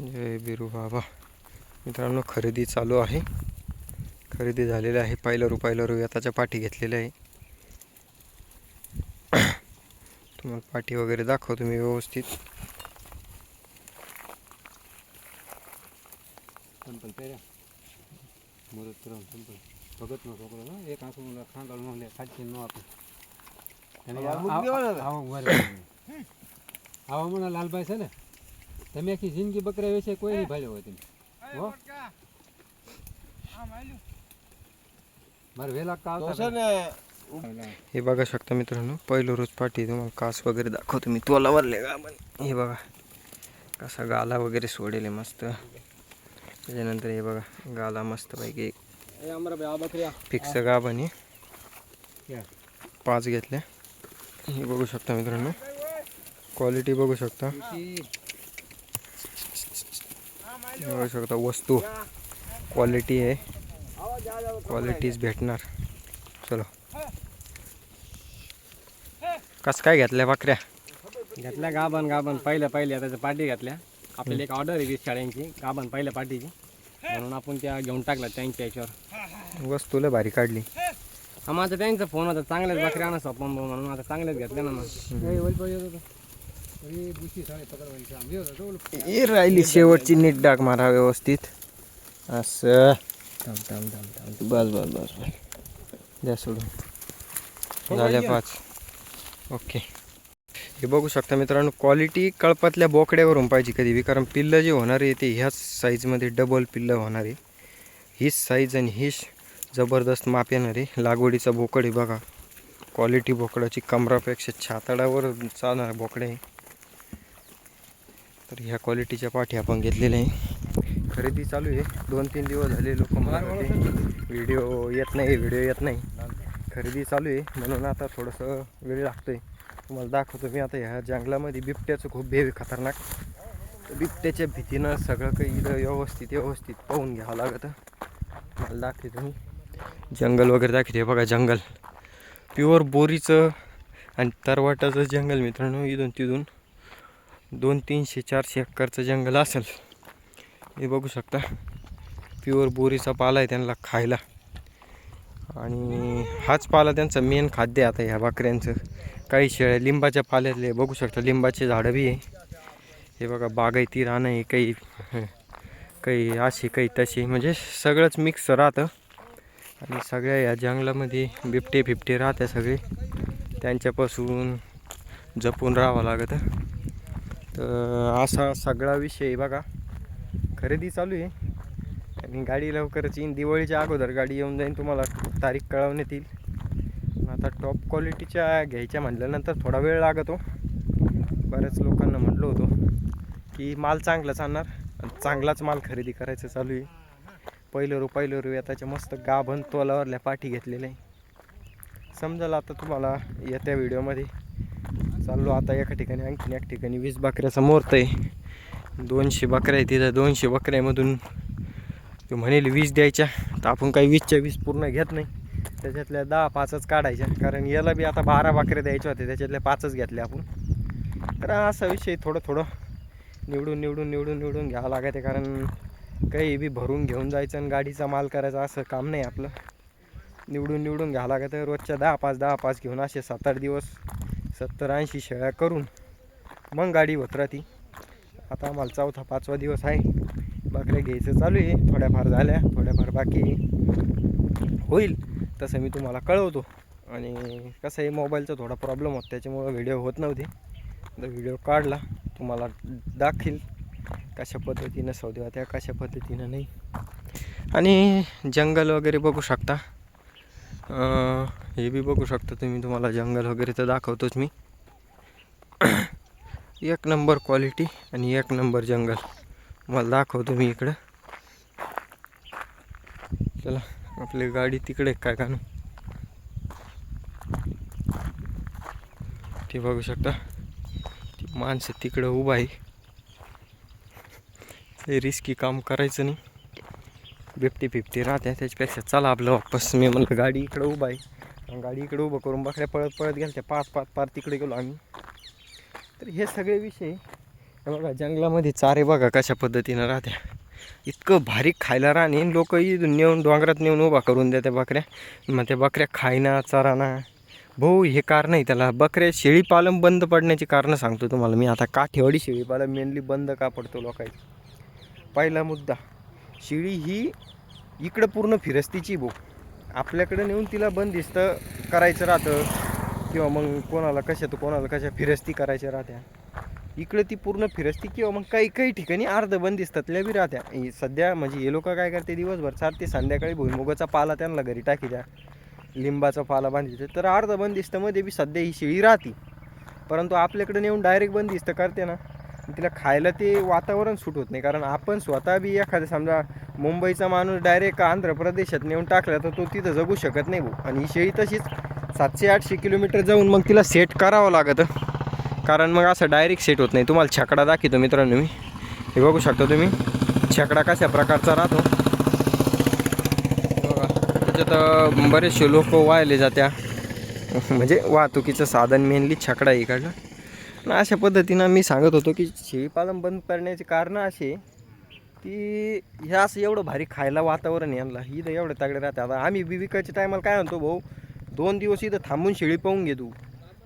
जय बिरू बाबा. मित्रांनो खरेदी चालू आहे. खरेदी झालेली आहे. पहिलं रू पहिलं रू याताच्या पाठी घेतलेल्या आहे. तुम्हाला पाठी वगैरे दाखवतो मी व्यवस्थित. लालबाई તમે આખી જિંદગી બકરા વિશે કોઈ નહીં ભાલ્યો હોય તમે હો મારે વેલા કા તો આવતા છે ને હતા. हे बघा शकता मित्रांनो पहिलं रोज पाठी तुम्हाला कास वगैरे दाखवतो मी तोला वरले का आपण हे बघा कसा गाला वगैरे सोडेल आहे मस्त त्याच्यानंतर हे बघा गाला मस्त पैकी એ અમારા ભાઈ આ બકરી फिक्स गाभण आहे या. पाच घेतल्या हे बघू शकता मित्रांनो क्वालिटी बघू शकता हे बघू शकता वस्तू क्वालिटी आहे. क्वालिटीज भेटणार. चलो. कसं काय घेतल्या बकऱ्या? घेतल्या गाभण गाभण. पहिल्या पहिल्या त्याच्या पाठी घातल्या. आपल्याला एक ऑर्डर आहे वीस शाळेंची गाभण पहिल्या पाठीची. म्हणून आपण त्या घेऊन टाकल्या त्यांच्या याच्यावर. वस्तूला भारी काढली. हा माझा त्यांचा फोन होता. चांगल्याच बकऱ्या आणा म्हणून. आता चांगल्याच घेतल्या ना मग. हे राहिली शेवटची नीट डाग मारा व्यवस्थित. असं. बस बस बस द्या सोडून. झाल्या पाच. ओके. हे बघू शकता मित्रांनो क्वालिटी कळपातल्या बोकड्यावरून पाहिजे कधी बी कारण पिल्लं जे होणार आहे ते ह्याच साईजमध्ये डबल पिल्लं होणार आहे. हीच साईज आणि हीच जबरदस्त माप येणार आहे. लागवडीचा बोकड आहे बघा. क्वालिटी बोकडाची कमरापेक्षा छातडावर चालणार बोकडे आहे. तर ह्या क्वालिटीच्या पाठी आपण घेतलेल्या आहे. खरेदी चालू आहे. दोन तीन दिवस झाले लोक म्हणत होते व्हिडिओ येत नाही व्हिडिओ येत नाही. खरेदी चालू आहे. म्हणून आता थोडंसं वेळ लागतोय. तुम्हाला दाखवतो मी आता ह्या जंगलामध्ये बिबट्याचं खूप भेव खतरनाक. बिबट्याच्या भीतीनं सगळं काही इथं व्यवस्थित व्यवस्थित पाहून घ्यावं लागतं. मला दाखवतो मी. जंगल वगैरे दाखवते. बघा जंगल. प्युअर बोरीचं आणि तरवाटाचं जंगल मित्रांनो इथून तिथून. दोन तीनशे चारशे एकरचं जंगल असेल. हे बघू शकता. प्युअर बोरीचा पाला आहे त्यांना खायला. आणि हाच पाला त्यांचं मेन खाद्य आहे आता ह्या बकऱ्यांचं. काही शेळ्या लिंबाच्या पाल्यातले बघू शकता लिंबाचे झाडं बी आहे. हे बघा बागायती राहणं आहे काही काही अशी काही तशी म्हणजे सगळंच मिक्स राहतं. आणि सगळ्या या जंगलामध्ये बिबटे फिबटे राहते सगळे. त्यांच्यापासून जपून राहावं लागतं. तर असा सगळा विषय आहे बघा. खरेदी चालू आहे. आणि गाडी लवकरच येईन. दिवाळीच्या अगोदर गाडी येऊन जाईन तुम्हाला. तारीख कळवण्यात येईल. आता टॉप क्वालिटीच्या घ्यायच्या म्हटल्यानंतर थोडा वेळ लागतो. बऱ्याच लोकांना म्हटलं होतं की माल चांगलाच आणणार चांगलाच माल खरेदी करायचं चालू आहे. पहिलं रू पहिलं रू याताच्या मस्त गाभण तोलावरल्या पाठी घेतलेल्या आहे. समजाल आता तुम्हाला येत्या व्हिडिओमध्ये चाललो आता एका ठिकाणी आणखीन एक ठिकाणी वीस बकऱ्याचा मुहूर्त आहे. दोनशे बकऱ्या आहे तिथं दोनशे बकऱ्यामधून तो म्हणेल वीस द्यायच्या. तर आपण काही वीसच्या वीस पूर्ण घेत नाही. त्याच्यातल्या दहा पाचच काढायच्या. कारण याला बी आता बारा बकऱ्या द्यायच्या होत्या. त्याच्यातल्या पाचच घेतल्या आपण. तर असा विषय थोडं थोडं निवडून निवडून निवडून निवडून घ्यावं लागत आहे. कारण काही बी भरून घेऊन जायचं आणि गाडीचा माल करायचा असं काम नाही आपलं. निवडून निवडून घ्यावं लागत आहे. रोजच्या दहा पाच दहा पाच घेऊन असे सात आठ दिवस सत्तर ऐंशी शेळ्या करून मग गाडी होत ती आता आम्हाला चौथा पाचवा दिवस आहे. बकऱ्या घ्यायचं चालू आहे. थोड्याफार झाल्या थोड्याफार बाकी होईल तसं मी तुम्हाला कळवतो. आणि कसं आहे मोबाईलचा थोडा प्रॉब्लेम होता त्याच्यामुळं व्हिडिओ होत नव्हते. तर व्हिडिओ काढला. तुम्हाला दाखील कशा पद्धतीनं सौदेवा त्या कशा पद्धतीनं नाही. आणि जंगल वगैरे बघू शकता. हे बी बघू शकता तुम्ही तुम्हाला जंगल वगैरे तर दाखवतोच मी. एक नंबर क्वालिटी आणि एक नंबर जंगल. मला दाखवतो मी इकडं. चला आपली गाडी तिकडे काय का ते बघू शकता. ती माणसं तिकडं उभा आहे. हे रिस्की काम करायचं नाही. बिफ्टी फिफ्टी राहते त्याच्यापेक्षा चला आपलं वापस. मी म्हणलं गाडी इकडं उभा आहे. गाडी इकडे उभं करून बकऱ्या पळत पळत गेल्या त्या पाच पाच पार तिकडे गेलो आम्ही. तर हे सगळे विषय बघा जंगलामध्ये चारे बघा कशा पद्धतीनं राहत्या. इतकं भारी खायला राहणे लोक इथून नेऊन डोंगरात नेऊन उभा करून देत्या बकऱ्या. मग त्या बकऱ्या खायना चाराना. भाऊ हे कारण आहे त्याला. बकऱ्या शेळीपालन बंद पडण्याची कारणं सांगतो तुम्हाला मी. आता काठेवाडी शेळीपालन मेनली बंद का पडतो लोकांची पहिला मुद्दा शेळी ही इकडं पूर्ण फिरस्तीची भाऊ. आपल्याकडे नेऊन तिला बंदिस्त करायचं राहतं. किंवा मग कोणाला कशा तर कोणाला कशा फिरस्ती करायच्या राहत्या. इकडे ती पूर्ण फिरस्ती किंवा मग काही काही ठिकाणी अर्ध बंदिस्तातल्या बी राहत्या. सध्या म्हणजे हे लोक काय करते दिवसभर चालते संध्याकाळी भुईमुगाचा पाला त्यांना घरी टाकी द्या. लिंबाचा पाला बांधिते तर अर्ध बंदिस्तामध्ये बी सध्या ही शेळी राहते. परंतु आपल्याकडे नेऊन डायरेक्ट बंदिस्त करते ना. तिला खायला ते वातावरण सूट होत नाही. कारण आपण स्वतः बी एखादा समजा मुंबईचा माणूस डायरेक्ट आंध्र प्रदेशात नेऊन टाकला तर तो तिथं जगू शकत नाही भाऊ. आणि ही शेळी तशीच सातशे आठशे किलोमीटर जाऊन मग तिला सेट करावं लागतं. कारण मग असं डायरेक्ट सेट होत नाही. तुम्हाला छकडा दाखवतो मित्रांनो मी. हे बघू शकता तुम्ही. छकडा कशा प्रकारचा राहतो. बघा. त्याच्यात बरेचसे लोक वाहिले जात्या. म्हणजे वाहतुकीचं साधन मेनली छकडा इकडलं आणि अशा पद्धतीनं मी सांगत होतो की शेळीपालन बंद करण्याचे कारणं असे की हे असं एवढं भारी खायला वातावरण यांना. इथं एवढं तगडे राहते आता आम्ही बी विकायच्या टायमाला काय म्हणतो भाऊ दोन दिवस इथं थांबून शेळी पाहून घे तू.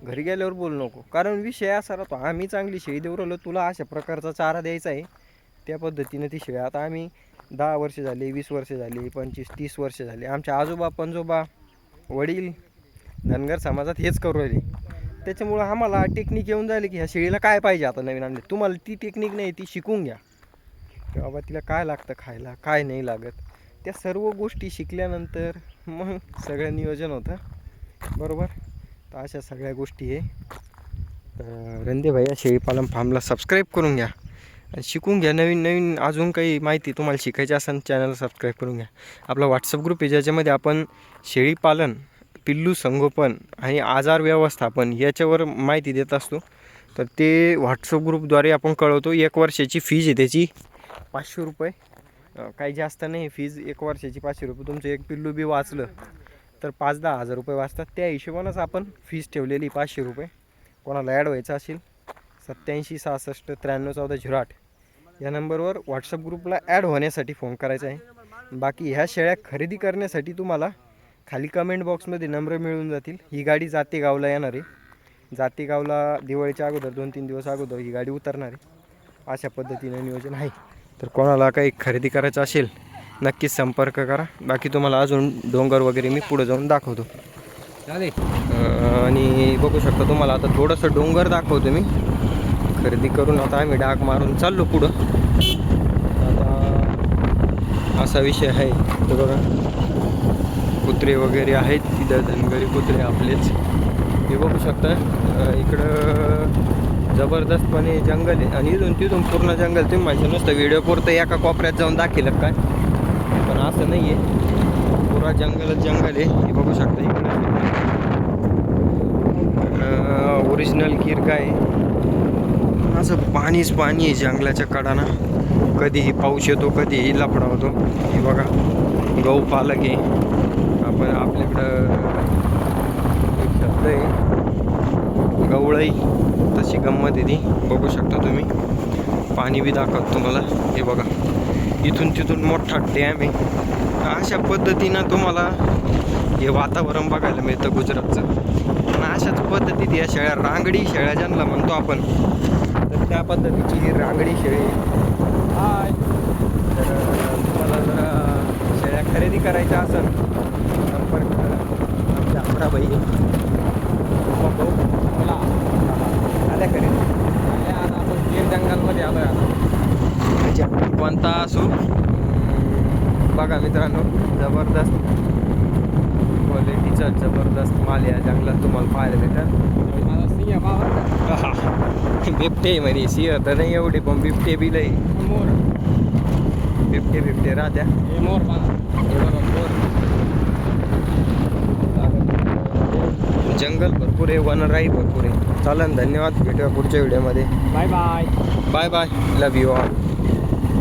घरी गेल्यावर बोलू नको. कारण विषय असा राहतो आम्ही चांगली शेळी देवरवलं तुला अशा प्रकारचा चारा द्यायचा आहे. त्या पद्धतीनं ती शेळी. आता आम्ही दहा वर्ष झाली वीस वर्ष झाली पंचवीस तीस वर्ष झाली. आमच्या आजोबा पंजोबा वडील धनगर समाजात हेच करू राहिले. त्याच्यामुळं आम्हाला टेक्निक येऊन झाली की ह्या शेळीला काय पाहिजे आता नवीन आणले. तुम्हाला ती टेक्निक नाही ती शिकून घ्या. की बाबा तिला काय लागतं खायला काय नाही लागत. त्या सर्व गोष्टी शिकल्यानंतर मग सगळं नियोजन होतं. बरोबर? तर अशा सगळ्या गोष्टी आहे. तर रंदे भैया शेळीपालन फार्मला सबस्क्राईब करून घ्या. आणि शिकून घ्या. नवीन नवीन अजून काही माहिती तुम्हाला शिकायची असेल चॅनल सबस्क्राईब करून घ्या. आपला व्हॉट्सअप ग्रुप आहे ज्याच्यामध्ये आपण शेळीपालन पिल्लू संगोपन आणि आजार व्यवस्थापन याच्यावर माहिती देत असतो. तर ते व्हॉट्सअप ग्रुपद्वारे आपण कळवतो. एक वर्षाची फीज आहे त्याची. पाचशे रुपये. काही जास्त नाही फीज एक वर्षाची पाचशे रुपये. तुमचं एक पिल्लू बी वाचलं तर पाच दहा हजार रुपये वाचतात. त्या हिशोबानंच आपण फीज ठेवलेली पाचशे रुपये. कोणाला ॲड व्हायचं असेल सत्याऐंशी सहासष्ट त्र्याण्णव चौदा झिरो आठ. या नंबरवर व्हॉट्सअप ग्रुपला ॲड होण्यासाठी फोन करायचा आहे. बाकी ह्या शेळ्या खरेदी करण्यासाठी तुम्हाला खाली कमेंट बॉक्समध्ये नंबर मिळून जातील. ही गाडी जातेगावला येणार. आहे जातेगावला दिवाळीच्या अगोदर दोन तीन दिवस अगोदर ही गाडी उतरणार. आहे अशा पद्धतीने नियोजन आहे. तर कोणाला काही खरेदी करायचं असेल नक्कीच संपर्क करा. बाकी तुम्हाला अजून डोंगर वगैरे मी पुढे जाऊन दाखवतो. चालेल. आणि बघू शकता तुम्हाला आता थोडंसं डोंगर दाखवतो मी. खरेदी करून आता आम्ही डाग मारून चाललो पुढं. आता असा विषय आहे. तर बघा. कुत्रे वगैरे आहेत तिथं धनगरी कुत्रे आपलेच. हे बघू शकता इकडं जबरदस्तपणे जंगल आहे. आणि इथून तिथून पूर्ण जंगल तुम्ही माहिती नुसतं व्हिडिओ पुरतं एका कोपऱ्यात जाऊन दाखिलं काय? पण असं नाही आहे पुरा जंगलच जंगल आहे. हे बघू शकता इकडं. ओरिजिनल गिर काय असं पाणीच पाणी आहे जंगलाच्या कडाना. कधीही पाऊस येतो कधीही लफडा होतो. हे बघा गहू पालक आहे. आपण आपल्याकडं एक शब्द आहे. गवळई तशी गंमत ती. बघू शकता तुम्ही. पाणी बी दाखवतो तुम्हाला. हे बघा. इथून तिथून मोठा डॅम आहे. अशा पद्धतीनं तुम्हाला हे वातावरण बघायला मिळतं गुजरातचं. आणि अशाच पद्धतीत या शेळ्या रांगडी शेळ्या ज्यांना म्हणतो आपण तर त्या पद्धतीची ही रांगडी शेळी. हाय. तर तुम्हाला जर शेळ्या खरेदी करायच्या असेल संपर्क करा आमच्या अमराबाई आल्या आता आपण गिर जंगलमध्ये आता म्हणजे कोणता असो? बघा मित्रांनो जबरदस्त क्वालिटीचा जबरदस्त माल या जंगलात तुम्हाला पाहायला भेटेल. सिंह बाबा बिबटे म्हणे सिंह तर नाही एवढे पण बिबटे बी लई मोर. बिबटे बिबटे राहत्या. मोर बघा हे बघा मोर. जंगल भरपूर आहे वनराई भरपूर आहे. चालन धन्यवाद. भेटूया पुढच्या व्हिडिओमध्ये. Bye bye. Bye bye. Love you all